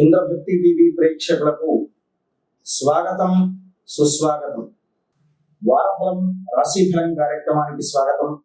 ఇంద్రభక్తి TV ప్రేక్షకులకు స్వాగతం సుస్వాగతం. వారఫలం రాశిఫలం కార్యక్రమానికి స్వాగతం.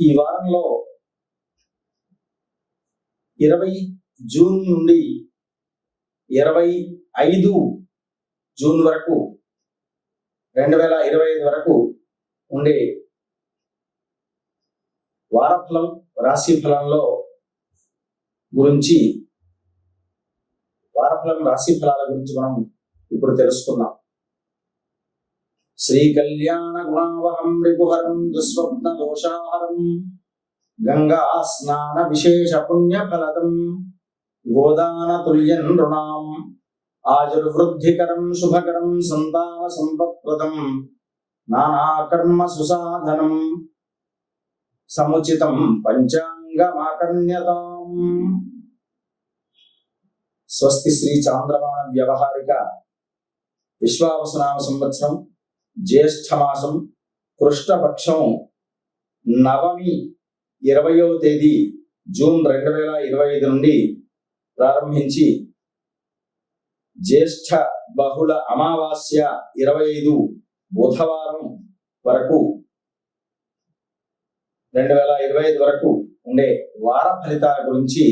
ఈ వారంలో ఇరవై జూన్ నుండి ఇరవై ఐదు జూన్ వరకు రెండు వేల ఇరవై ఐదు వరకు ఉండే వారఫలం రాశి ఫలంలో గురించి వారఫలం రాశి ఫలాల గురించి మనం ఇప్పుడు తెలుసుకుందాం. శ్రీ కళ్యాణ గుణావహం రిపుహరం దుస్వప్న దోషాహరం గంగా స్నాన విశేష పుణ్య ఫలదం గోదాన తుల్యం రుణాం ఆజుర్వృద్ధికరం శుభకరం సంతాన సంపత్ప్రదం నానాకర్మ సుసాధనం సముచితం పంచాంగమాకర్ణ్యతాం స్వస్తి శ్రీ చాంద్రమాన వ్యవహారిక విశ్వావసనామ సంవత్సరం జ్యేష్ఠ మాసం కృష్ణపక్షం నవమి ఇరవయో తేదీ జూన్ రెండు వేల ఇరవై ఐదు నుండి ప్రారంభించి జ్యేష్ఠ బహుళ అమావాస్య ఇరవై ఐదు బుధవారం వరకు రెండు వేల ఇరవై ఐదు వరకు ఉండే వార ఫలితాల గురించి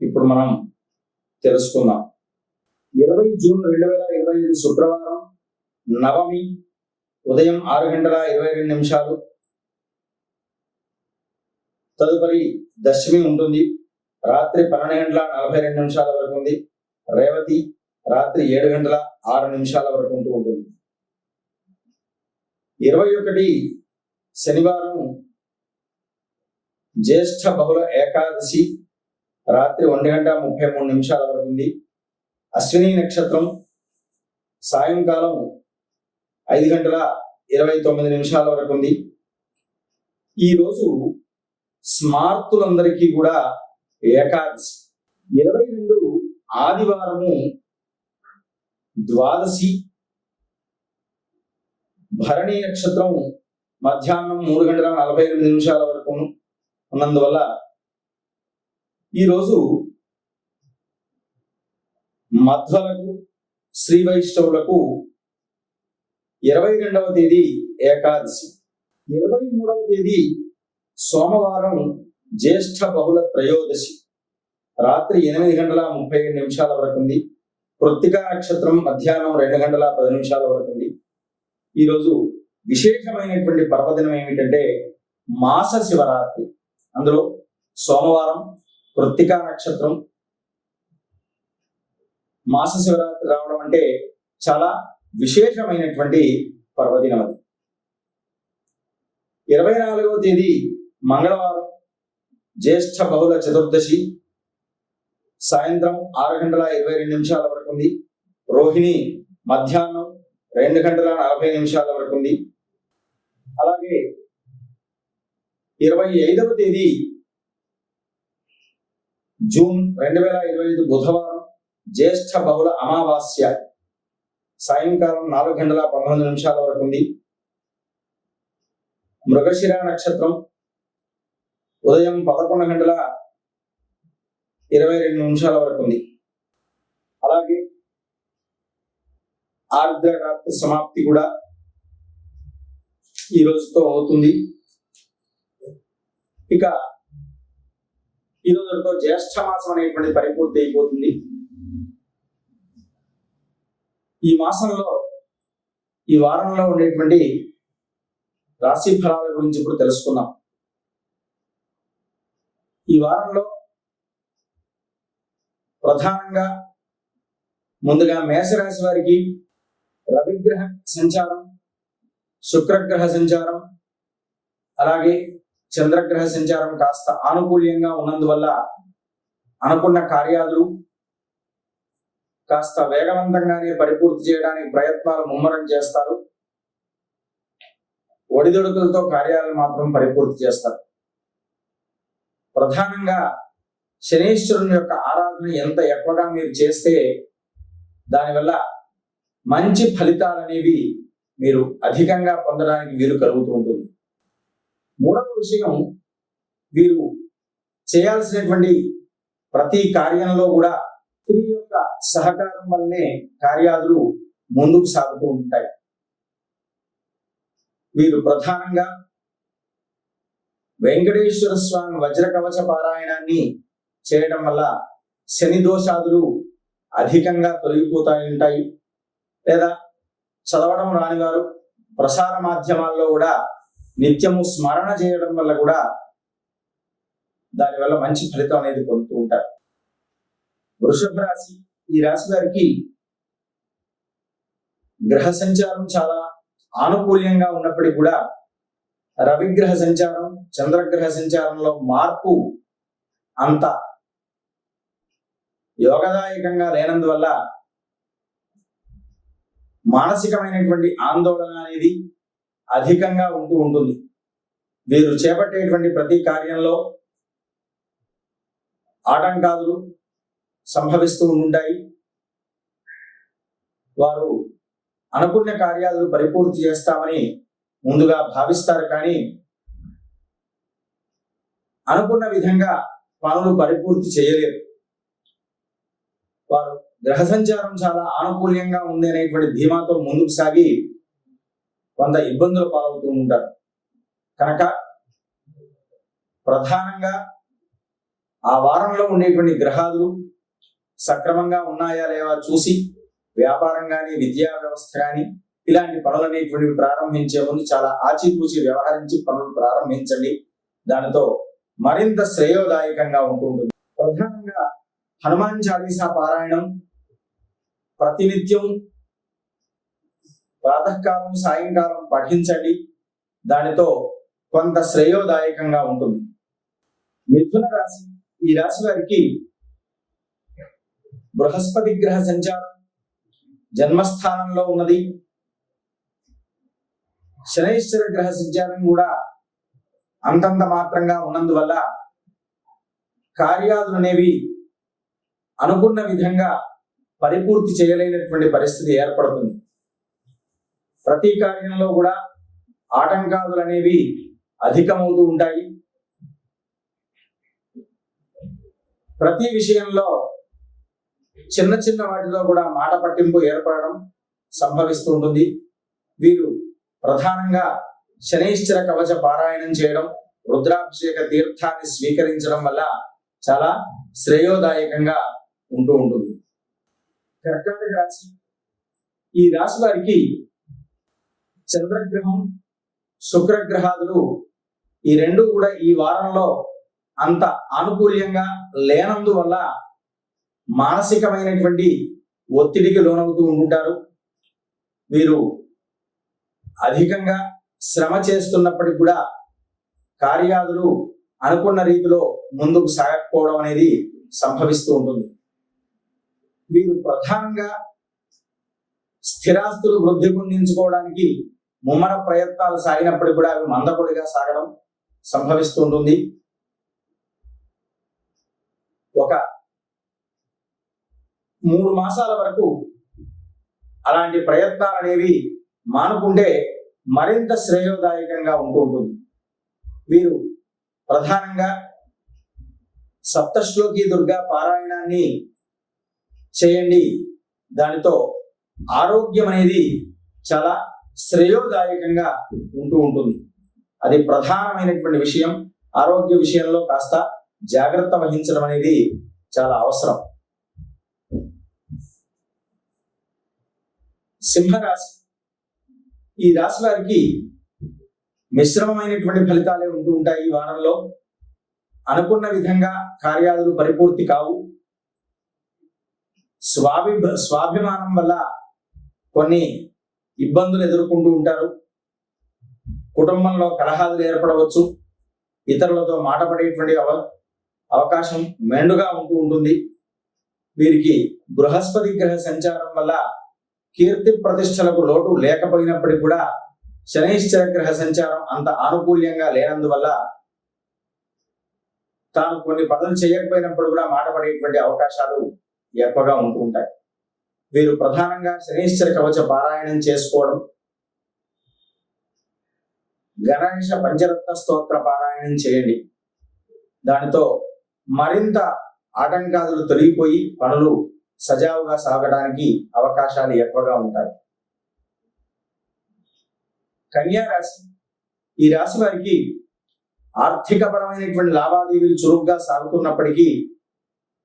ఇప్పుడు మనం తెలుసుకుందాం. ఇరవై జూన్ రెండు వేల ఇరవై ఐదు శుక్రవారం నవమి ఉదయం ఆరు గంటల ఇరవై రెండు నిమిషాలు. తదుపరి దశమి ఉంటుంది. రాత్రి పన్నెండు గంటల నలభై రెండు నిమిషాల వరకు ఉంది. రేవతి రాత్రి ఏడు గంటల ఆరు నిమిషాల వరకు ఉంటూ ఉంటుంది. ఇరవై ఒకటి శనివారం జ్యేష్ఠ బహుళ ఏకాదశి రాత్రి ఒంటి గంట ముప్పై మూడు నిమిషాల వరకు ఉంది. అశ్విని నక్షత్రం సాయంకాలం ఐదు గంటల ఇరవై తొమ్మిది నిమిషాల వరకు ఉంది. ఈరోజు స్మార్తులందరికీ కూడా ఏకాదశి. ఇరవై రెండు ఆదివారము ద్వాదశి. భరణి నక్షత్రం మధ్యాహ్నం మూడు గంటల నలభై ఎనిమిది నిమిషాల వరకును ఉన్నందువల్ల ఈరోజు మధ్వలకు శ్రీ వైష్ణవులకు ఇరవై రెండవ తేదీ ఏకాదశి. ఇరవై మూడవ తేదీ సోమవారం జ్యేష్ఠ బహుళ త్రయోదశి. రాత్రి ఎనిమిది గంటల ముప్పై ఏడు నిమిషాల వరకు ఉంది కృత్తికా నక్షత్రం మధ్యాహ్నం రెండు గంటల పది నిమిషాల వరకు ఉంది ఈరోజు విశేషమైనటువంటి పర్వదినం ఏమిటంటే మాస శివరాత్రి. అందులో సోమవారం కృత్తికా నక్షత్రం మాస శివరాత్రి రావడం అంటే చాలా విశేషమైనటువంటి పర్వదినం అది. ఇరవై నాలుగవ తేదీ మంగళవారం జ్యేష్ఠ బహుళ చతుర్దశి సాయంత్రం ఆరు గంటల ఇరవై రెండు నిమిషాల వరకు ఉంది. రోహిణి మధ్యాహ్నం రెండు గంటల నలభై నిమిషాల వరకు ఉంది. అలాగే ఇరవై ఐదవ తేదీ జూన్ రెండు వేల ఇరవై ఐదు బుధవారం జ్యేష్ఠ బహుళ అమావాస్య. సాయంకాలం నాలుగు గంటల పంతొమ్మిది నిమిషాల వరకు ఉంది. మృగశిర నక్షత్రం ఉదయం పదకొండు గంటల ఇరవై రెండు నిమిషాల వరకు ఉంది. అలాగే ఆర్ద్రరాత్రి సమాప్తి కూడా ఈ రోజుతో అవుతుంది. ఇక ఈ జ్యేష్ఠ మాసం అనేటువంటి పరిపూర్తి అయిపోతుంది. ఈ మాసంలో ఈ వారంలో ఉండేటువంటి రాశి ఫలాల గురించి ఇప్పుడు తెలుసుకుందాం. ఈ వారంలో ప్రధానంగా ముందుగా మేషరాశి వారికి రవిగ్రహ సంచారం శుక్రగ్రహ సంచారం అలాగే చంద్రగ్రహ సంచారం కాస్త ఆనుకూల్యంగా ఉన్నందువల్ల అనుకున్న కార్యాలు కాస్త వేగవంతంగానే పరిపూర్తి చేయడానికి ప్రయత్నాలు ముమ్మరం చేస్తారు. ఒడిదొడుకులతో కార్యాలను మాత్రం పరిపూర్తి చేస్తారు. ప్రధానంగా శనీశ్వరుని యొక్క ఆరాధన ఎంత ఎక్కువగా మీరు చేస్తే దానివల్ల మంచి ఫలితాలు అనేవి మీరు అధికంగా పొందడానికి వీలు కలుగుతూ ఉంటుంది. మూడవ విషయం వీరు చేయాల్సినటువంటి ప్రతి కార్యంలో కూడా స్త్రీ యొక్క సహకారం వల్లనే కార్యాలు ముందుకు సాగుతూ ఉంటాయి. వీరు ప్రధానంగా వెంకటేశ్వర స్వామి వజ్ర కవచ పారాయణాన్ని చేయడం వల్ల శని దోషాదులు అధికంగా తొలగిపోతాయి ఉంటాయి. లేదా చదవడం రాని వారు ప్రసార మాధ్యమాల్లో కూడా నిత్యము స్మరణ చేయడం వల్ల కూడా దానివల్ల మంచి ఫలితం అనేది పొందుతూ ఉంటారు. వృషభ రాశి ఈ రాశి వారికి గ్రహ సంచారం చాలా ఆనుకూల్యంగా ఉన్నప్పటికీ కూడా రవిగ్రహ సంచారం చంద్రగ్రహ సంచారంలో మార్పు అంత యోగదాయకంగా లేనందువల్ల మానసికమైనటువంటి ఆందోళన అనేది అధికంగా ఉంటూ ఉంటుంది. వీరు చేపట్టేటువంటి ప్రతి కార్యంలో ఆటంకాలు సంభవిస్తూ ఉంటాయి. వారు అనుకున్న కార్యాలు పరిపూర్తి చేస్తామని ముందుగా భావిస్తారు కానీ అనుకున్న విధంగా పనులు పరిపూర్తి చేయలేరు. వారు గ్రహ సంచారం చాలా ఆనుకూల్యంగా ఉంది అనేటువంటి ధీమాతో ముందుకు సాగి కొంత ఇబ్బందులు పాలవుతూ ఉంటారు. కనుక ప్రధానంగా ఆ వారంలో ఉండేటువంటి గ్రహాలు సక్రమంగా ఉన్నాయా లేవా చూసి వ్యాపారం కానీ విద్యా వ్యవస్థ కానీ ఇలాంటి పనులు అనేటువంటివి ప్రారంభించే ముందు చాలా ఆచితూచి వ్యవహరించి పనులు ప్రారంభించండి. దానితో మరింత శ్రేయోదాయకంగా ఉంటుంటుంది ప్రధానంగా హనుమాన్ చాలీసా పారాయణం ప్రతినిత్యం ప్రాతకాలం సాయంకాలం పఠించండి. దానితో కొంత శ్రేయోదాయకంగా ఉంటుంది. మిథున రాశి ఈ రాశి వారికి బృహస్పతి గ్రహ సంచారం జన్మస్థానంలో ఉన్నది. శనైశ్వర గ్రహ సంచారం కూడా అంతంత మాత్రంగా ఉన్నందువల్ల కార్యాలు అనేవి అనుకున్న విధంగా పరిపూర్తి చేయలేనటువంటి పరిస్థితి ఏర్పడుతుంది. ప్రతి కార్యంలో కూడా ఆటంకాలు అనేవి అధికమవుతూ ఉంటాయి. ప్రతి విషయంలో చిన్న చిన్న వాటిలో కూడా మాట పట్టింపు ఏర్పడడం సంభవిస్తూ ఉంటుంది. వీరు ప్రధానంగా శనైశ్చర కవచ పారాయణం చేయడం రుద్రాభిషేక తీర్థాన్ని స్వీకరించడం వల్ల చాలా శ్రేయోదాయకంగా ఉంటూ ఉంటుంది. కర్కాటక రాశి ఈ రాశి వారికి చంద్రగ్రహం శుక్రగ్రహాదులు ఈ రెండు కూడా ఈ వారంలో అంత ఆనుకూల్యంగా లేనందువల్ల మానసికమైనటువంటి ఒత్తిడికి లోనవుతూ ఉంటుంటారు వీరు అధికంగా శ్రమ చేస్తున్నప్పటికి కూడా కార్యాదులు అనుకున్న రీతిలో ముందుకు సాగకపోవడం అనేది సంభవిస్తూ ఉంటుంది. వీరు ప్రధానంగా స్థిరాస్తులు వృద్ధి పొందించుకోవడానికి ముమ్మర ప్రయత్నాలు సాగినప్పటికీ కూడా అవి మందకొడిగా సాగడం సంభవిస్తుంటుంది. ఒక మూడు మాసాల వరకు అలాంటి ప్రయత్నాలు అనేవి మానుకుంటే మరింత శ్రేయోదాయకంగా ఉంటూ ఉంటుంది. వీరు ప్రధానంగా సప్తశ్లోకి దుర్గా పారాయణాన్ని చేయండి. దానితో ఆరోగ్యం అనేది చాలా శ్రేయోదాయకంగా ఉంటూ ఉంటుంది. అది ప్రధానమైనటువంటి విషయం. ఆరోగ్య విషయంలో కాస్త జాగ్రత్త వహించడం అనేది చాలా అవసరం. సింహరాశి. ఈ రాశి వారికి మిశ్రమమైనటువంటి ఫలితాలే ఉంటూ ఉంటాయి ఈ వారంలో. అనుకున్న విధంగా కార్యాలు పరిపూర్తి కావు. స్వాభి స్వాభిమానం వల్ల కొన్ని ఇబ్బందులు ఎదుర్కొంటూ ఉంటారు. కుటుంబంలో కలహాలు ఏర్పడవచ్చు. ఇతరులతో మాట పడేటువంటి అవ అవకాశం మెండుగా ఉంటూ ఉంటుంది. వీరికి బృహస్పతి గ్రహ సంచారం వల్ల కీర్తి ప్రతిష్టలకు లోటు లేకపోయినప్పటికీ కూడా శనైశ్చర గ్రహ సంచారం అంత ఆనుకూల్యంగా లేనందువల్ల తాను కొన్ని పనులు చేయకపోయినప్పుడు కూడా మాట పడేటువంటి అవకాశాలు ఎక్కువగా ఉంటూ ఉంటాయి. వీరు ప్రధానంగా శనీశ్వర కవచ పారాయణం చేసుకోవడం గణేష పంచరత్న స్తోత్ర పారాయణం చేయండి. దానితో మరింత ఆటంకాదులు తొలగిపోయి పనులు సజావుగా సాగడానికి అవకాశాలు ఎక్కువగా ఉంటాయి. కన్యా రాశి ఈ రాశి వారికి ఆర్థికపరమైనటువంటి లావాదేవీలు చురుగ్గా సాగుతున్నప్పటికీ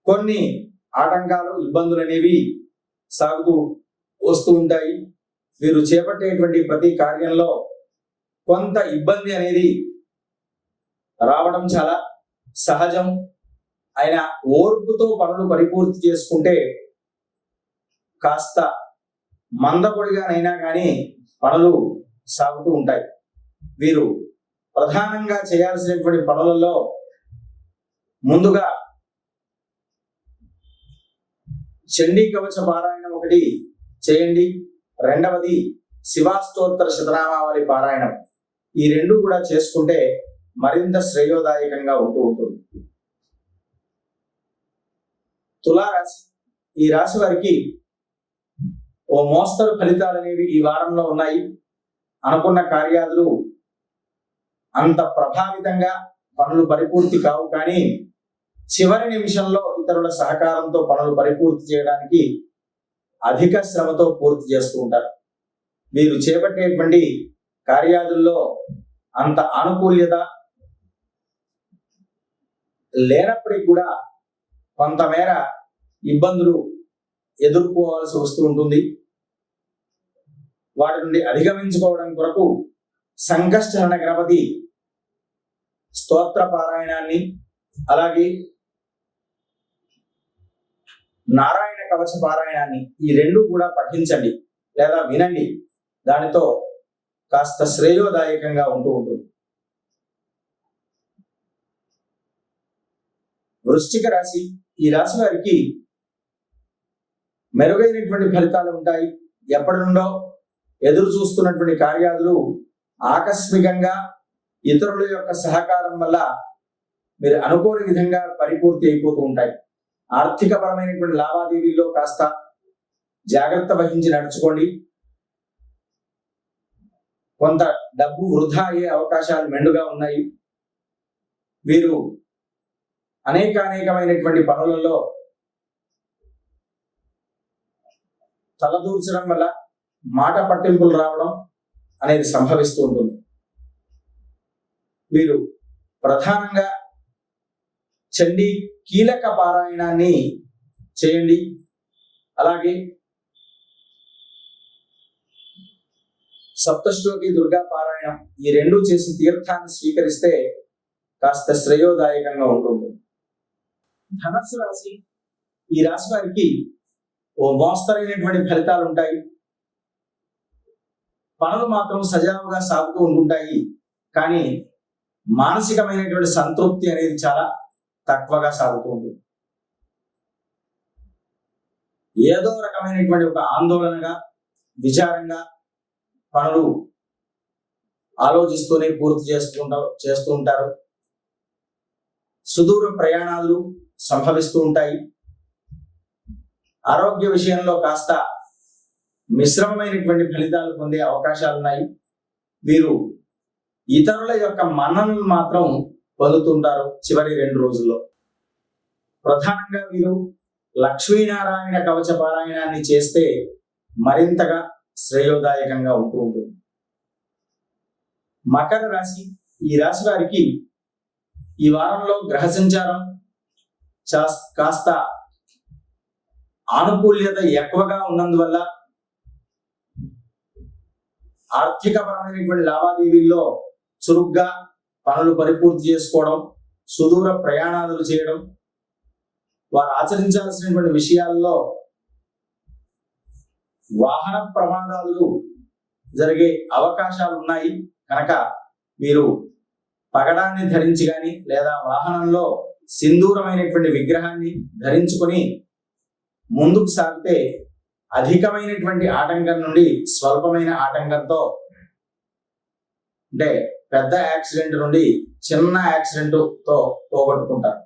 కొన్ని ఆటంకాలు ఇబ్బందులు అనేవి సాగుతూ వస్తూ ఉంటాయి. వీరు చేపట్టేటువంటి ప్రతి కార్యంలో కొంత ఇబ్బంది అనేది రావడం చాలా సహజం. ఆయన ఓర్పుతో పనులు పరిపూర్తి చేసుకుంటే కాస్త మందపొడిగానైనా కానీ పనులు సాగుతూ ఉంటాయి. వీరు ప్రధానంగా చేయాల్సినటువంటి పనులలో ముందుగా చండీ కవచ పారాయణం ఒకటి చేయండి. రెండవది శివాస్తోత్తర శతనామావళి పారాయణం. ఈ రెండు కూడా చేసుకుంటే మరింత శ్రేయోదాయకంగా ఉంటూ ఉంటుంది. తులారాశి ఈ రాశి వారికి ఓ మోస్తరు ఫలితాలు అనేవి ఈ వారంలో ఉన్నాయి. అనుకున్న కార్యాలు అంత ప్రభావితంగా పనులు పరిపూర్తి కావు కానీ చివరి నిమిషంలో ఇతరుల సహకారంతో పనులు పరిపూర్తి చేయడానికి అధిక శ్రమతో పూర్తి చేస్తూ ఉంటారు. మీరు చేపట్టేటువంటి కార్యాదుల్లో అంత అనుకూల్యత లేనప్పటికీ కూడా కొంతమేర ఇబ్బందులు ఎదుర్కోవాల్సి వస్తూ ఉంటుంది. వాటి నుండి అధిగమించుకోవడం కొరకు సంకష్టహరణ గణపతి స్తోత్ర పారాయణాన్ని అలాగే నారాయణ కవచ పారాయణాన్ని ఈ రెండు కూడా పఠించండి లేదా వినండి. దానితో కాస్త శ్రేయోదాయకంగా ఉంటూ ఉంటుంది. వృశ్చిక రాశి ఈ రాశి వారికి మెరుగైనటువంటి ఫలితాలు ఉంటాయి. ఎప్పటి నుండో ఎదురు చూస్తున్నటువంటి కార్యాలు ఆకస్మికంగా ఇతరుల యొక్క సహకారం వల్ల మీరు అనుకోని విధంగా పరిపూర్తి అయిపోతూ ఉంటాయి. ఆర్థికపరమైనటువంటి లావాదేవీల్లో కాస్త జాగ్రత్త వహించి నడుచుకోండి. కొంత డబ్బు వృధా అయ్యే అవకాశాలు మెండుగా ఉన్నాయి. వీరు అనేక అనేకమైనటువంటి పనులలో తలదూర్చడం వల్ల మాట పట్టింపులు రావడం అనేది సంభవిస్తూ ఉంటుంది. వీరు ప్రధానంగా చండీ కీలక పారాయణాన్ని చేయండి. అలాగే సప్తశ్లోకి దుర్గా పారాయణం ఈ రెండు చేసి తీర్థాన్ని స్వీకరిస్తే కాస్త శ్రేయోదాయకంగా ఉంటుంది. ధనస్సు రాశి ఈ రాశి వారికి ఓ మోస్తరైనటువంటి ఫలితాలు ఉంటాయి. పనులు మాత్రం సజావుగా సాగుతూ ఉంటుంటాయి. కానీ మానసికమైనటువంటి సంతృప్తి అనేది చాలా తక్కువగా సాగుతూ ఉంటుంది ఏదో రకమైనటువంటి ఒక ఆందోళనగా విచారంగా పనులు ఆలోచిస్తూనే పూర్తి చేసుకుంటా చేస్తూ ఉంటారు సుదూర ప్రయాణాలు సంభవిస్తూ ఉంటాయి. ఆరోగ్య విషయంలో కాస్త మిశ్రమమైనటువంటి ఫలితాలు పొందే అవకాశాలు ఉన్నాయి వీరు ఇతరుల యొక్క మన్ననలు మాత్రం పలుతుంటారు చివరి రెండు రోజుల్లో. ప్రధానంగా వీరు లక్ష్మీనారాయణ కవచ పారాయణాన్ని చేస్తే మరింతగా శ్రేయోదాయకంగా ఉంటూ ఉంటుంది. మకర రాశి ఈ రాశి వారికి ఈ వారంలో గ్రహ సంచారం కాస్త ఆనుకూల్యత ఎక్కువగా ఉన్నందువల్ల ఆర్థికపరమైనటువంటి లావాదేవీల్లో చురుగ్గా పనులు పరిపూర్తి చేసుకోవడం సుదూర ప్రయాణాలు చేయడం వారు ఆచరించాల్సినటువంటి విషయాల్లో వాహన ప్రమాదాలు జరిగే అవకాశాలు ఉన్నాయి. కనుక మీరు పగడాన్ని ధరించి కానీ లేదా వాహనంలో సింధూరమైనటువంటి విగ్రహాన్ని ధరించుకొని ముందుకు సాగితే అధికమైనటువంటి ఆటంకం నుండి స్వల్పమైన ఆటంకంతో అంటే పెద్ద యాక్సిడెంట్ నుండి చిన్న యాక్సిడెంట్తో పోగొట్టుకుంటారు.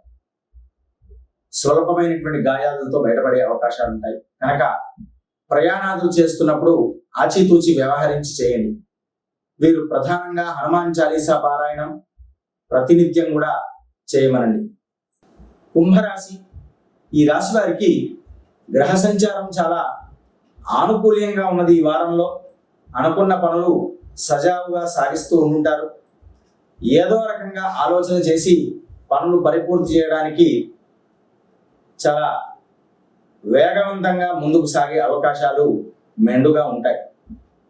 సులభమైనటువంటి గాయాలతో బయటపడే అవకాశాలు ఉంటాయి. కనుక ప్రయాణాలు చేస్తున్నప్పుడు ఆచితూచి వ్యవహరించి చేయండి. వీరు ప్రధానంగా హనుమాన్ చాలీసా పారాయణం ప్రతినిత్యం కూడా చేయమనండి. కుంభరాశి ఈ రాశి వారికి గ్రహ సంచారం చాలా ఆనుకూల్యంగా ఉన్నది ఈ వారంలో. అనుకున్న పనులు సజావుగా సాగిస్తూ ఉంటుంటారు ఏదో రకంగా ఆలోచన చేసి పనులు పరిపూర్తి చేయడానికి చాలా వేగవంతంగా ముందుకు సాగే అవకాశాలు మెండుగా ఉంటాయి.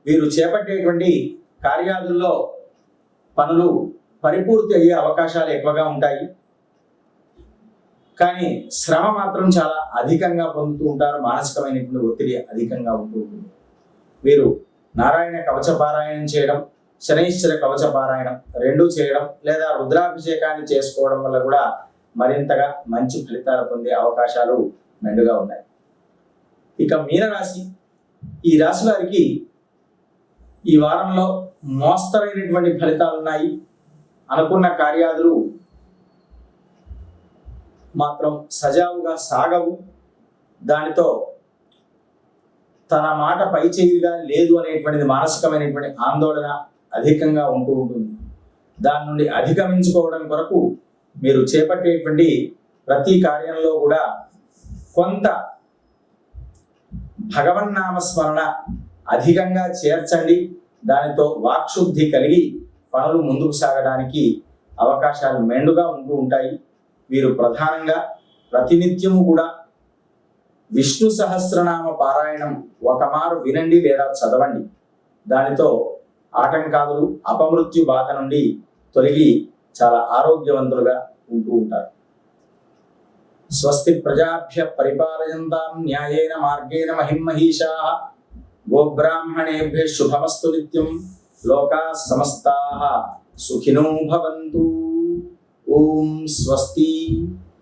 వీరు చేపట్టేటువంటి కార్యాదుల్లో పనులు పరిపూర్తి అయ్యే అవకాశాలు ఎక్కువగా ఉంటాయి. కానీ శ్రమ మాత్రం చాలా అధికంగా పొందుతూ ఉంటారు. మానసికమైనటువంటి ఒత్తిడి అధికంగా ఉంటూ ఉంటుంది. వీరు నారాయణ కవచ పారాయణం చేయడం శనైశ్వర కవచ పారాయణం రెండు చేయడం లేదా రుద్రాభిషేకాన్ని చేసుకోవడం వల్ల కూడా మరింతగా మంచి ఫలితాలు పొందే అవకాశాలు మెండుగా ఉన్నాయి. ఇక మీనరాశి ఈ రాశి వారికి ఈ వారంలో మోస్తరైనటువంటి ఫలితాలు ఉన్నాయి. అనుకున్న కార్యాదులు మాత్రం సజావుగా సాగవు. దానితో తన మాట పై చేయిగా లేదు అనేటువంటిది మానసికమైనటువంటి ఆందోళన అధికంగా ఉంటూ ఉంటుంది. దాని నుండి అధిగమించుకోవడం కొరకు మీరు చేపట్టేటువంటి ప్రతి కార్యంలో కూడా కొంత భగవన్నామస్మరణ అధికంగా చేర్చండి. దానితో వాక్శుద్ధి కలిగి పనులు ముందుకు సాగడానికి అవకాశాలు మెండుగా ఉంటూ ఉంటాయి. వీరు ప్రధానంగా ప్రతినిత్యము కూడా విష్ణు సహస్రనామ పారాయణం ఒకమారు వినండి లేదా చదవండి. దానితో ఆటంకాదులు అపమృత్యు బాధ నుండి తొలగి చాలా ఆరోగ్యవంతులుగా ఉంటూ ఉంటారు. స్వస్తి ప్రజాభ్య పరిపాలయంతాం న్యాయేన మార్గేణ మహిమహీషా గోబ్రాహ్మణేభ్య శుభమస్తు నిత్యం లోకా సమస్తా సుఖినో భవంతు. ఓం స్వస్తి.